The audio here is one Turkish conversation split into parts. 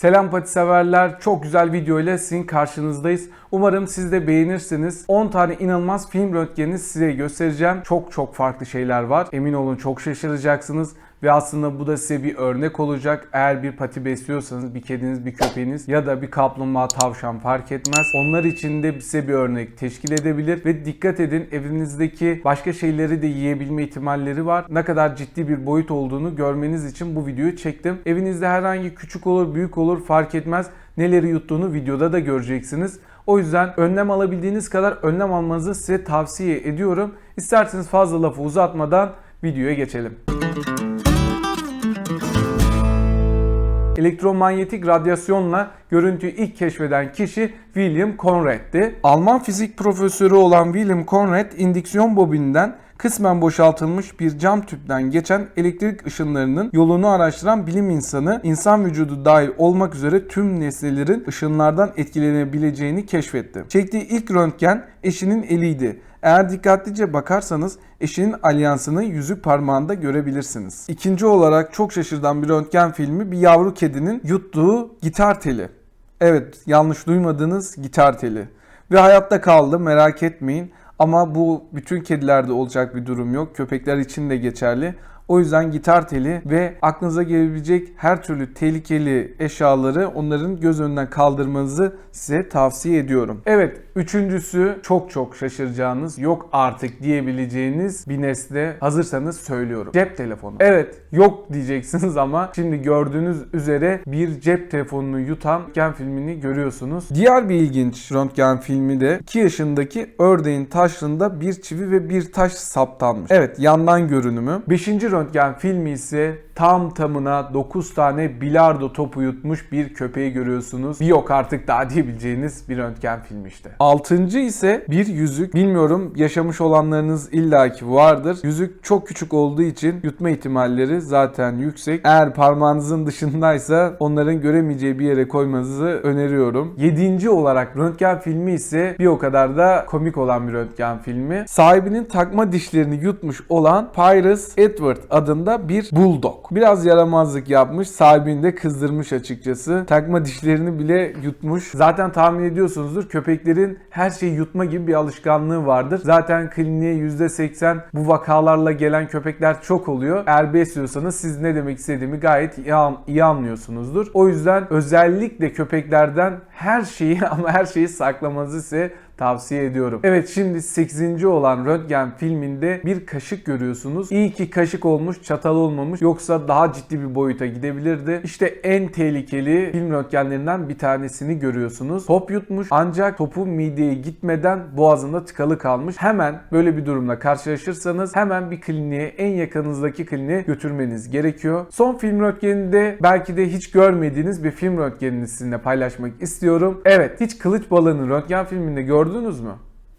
Selam pati severler. Çok güzel video ile sizin karşınızdayız. Umarım siz de beğenirsiniz. 10 tane inanılmaz film röntgenini size göstereceğim. Çok çok farklı şeyler var. Emin olun çok şaşıracaksınız. Ve aslında bu da size bir örnek olacak. Eğer bir pati besliyorsanız bir kediniz, bir köpeğiniz ya da bir kaplumbağa, tavşan fark etmez. Onlar için de size bir örnek teşkil edebilir. Ve dikkat edin evinizdeki başka şeyleri de yiyebilme ihtimalleri var. Ne kadar ciddi bir boyut olduğunu görmeniz için bu videoyu çektim. Evinizde herhangi küçük olur, büyük olur fark etmez. Neleri yuttuğunu videoda da göreceksiniz. O yüzden önlem alabildiğiniz kadar önlem almanızı size tavsiye ediyorum. İsterseniz fazla lafı uzatmadan videoya geçelim. Elektromanyetik radyasyonla görüntüyü ilk keşfeden kişi William Conrad'ti. Alman fizik profesörü olan William Conrad indüksiyon bobininden kısmen boşaltılmış bir cam tüpten geçen elektrik ışınlarının yolunu araştıran bilim insanı, insan vücudu dahil olmak üzere tüm nesnelerin ışınlardan etkilenebileceğini keşfetti. Çektiği ilk röntgen eşinin eliydi. Eğer dikkatlice bakarsanız eşinin alyansını yüzük parmağında görebilirsiniz. İkinci olarak çok şaşırtan bir röntgen filmi bir yavru kedinin yuttuğu gitar teli. Evet yanlış duymadınız gitar teli. Ve hayatta kaldı merak etmeyin. Ama bu bütün kedilerde olacak bir durum yok. Köpekler için de geçerli. O yüzden gitar teli ve aklınıza gelebilecek her türlü tehlikeli eşyaları onların göz önünden kaldırmanızı size tavsiye ediyorum. Evet, üçüncüsü çok çok şaşıracağınız, yok artık diyebileceğiniz bir nesne. Hazırsanız söylüyorum. Cep telefonu. Evet, yok diyeceksiniz ama şimdi gördüğünüz üzere bir cep telefonunu yutan röntgen filmini görüyorsunuz. Diğer bir ilginç röntgen filmi de 2 yaşındaki ördeğin taşrında bir çivi ve bir taş saptanmış. Evet, yandan görünümü. 5 röntgen filmi ise tam tamına 9 tane bilardo topu yutmuş bir köpeği görüyorsunuz. Bir yok artık daha diyebileceğiniz bir röntgen filmi işte. Altıncı ise bir yüzük. Bilmiyorum yaşamış olanlarınız illaki vardır. Yüzük çok küçük olduğu için yutma ihtimalleri zaten yüksek. Eğer parmağınızın dışındaysa onların göremeyeceği bir yere koymanızı öneriyorum. Yedinci olarak röntgen filmi ise bir o kadar da komik olan bir röntgen filmi. Sahibinin takma dişlerini yutmuş olan Pyrus Edward adında bir bulldog. Biraz yaramazlık yapmış. Sahibini de kızdırmış açıkçası. Takma dişlerini bile yutmuş. Zaten tahmin ediyorsunuzdur köpeklerin her şeyi yutma gibi bir alışkanlığı vardır. Zaten kliniğe %80 bu vakalarla gelen köpekler çok oluyor. Eğer besliyorsanız siz ne demek istediğimi gayet iyi, an- iyi anlıyorsunuzdur. O yüzden özellikle köpeklerden her şeyi ama her şeyi saklamanızı size tavsiye ediyorum. Evet şimdi 8. olan röntgen filminde bir kaşık görüyorsunuz. İyi ki kaşık olmuş, çatal olmamış. Yoksa daha ciddi bir boyuta gidebilirdi. İşte en tehlikeli film röntgenlerinden bir tanesini görüyorsunuz. Top yutmuş ancak topu mideye gitmeden boğazında tıkalı kalmış. Hemen böyle bir durumla karşılaşırsanız hemen bir kliniğe, en yakınınızdaki kliniğe götürmeniz gerekiyor. Son film röntgeninde belki de hiç görmediğiniz bir film röntgenini sizinle paylaşmak istiyorum. Evet, hiç kılıç balığının röntgen filminde gördünüz mü?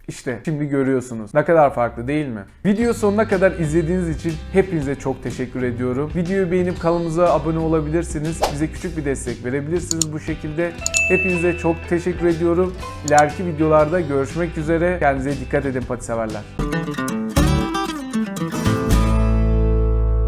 İşte şimdi görüyorsunuz. Ne kadar farklı değil mi? Video sonuna kadar izlediğiniz için hepinize çok teşekkür ediyorum. Videoyu beğenip kanalımıza abone olabilirsiniz. Bize küçük bir destek verebilirsiniz bu şekilde. Hepinize çok teşekkür ediyorum. İleriki videolarda görüşmek üzere. Kendinize dikkat edin pati severler.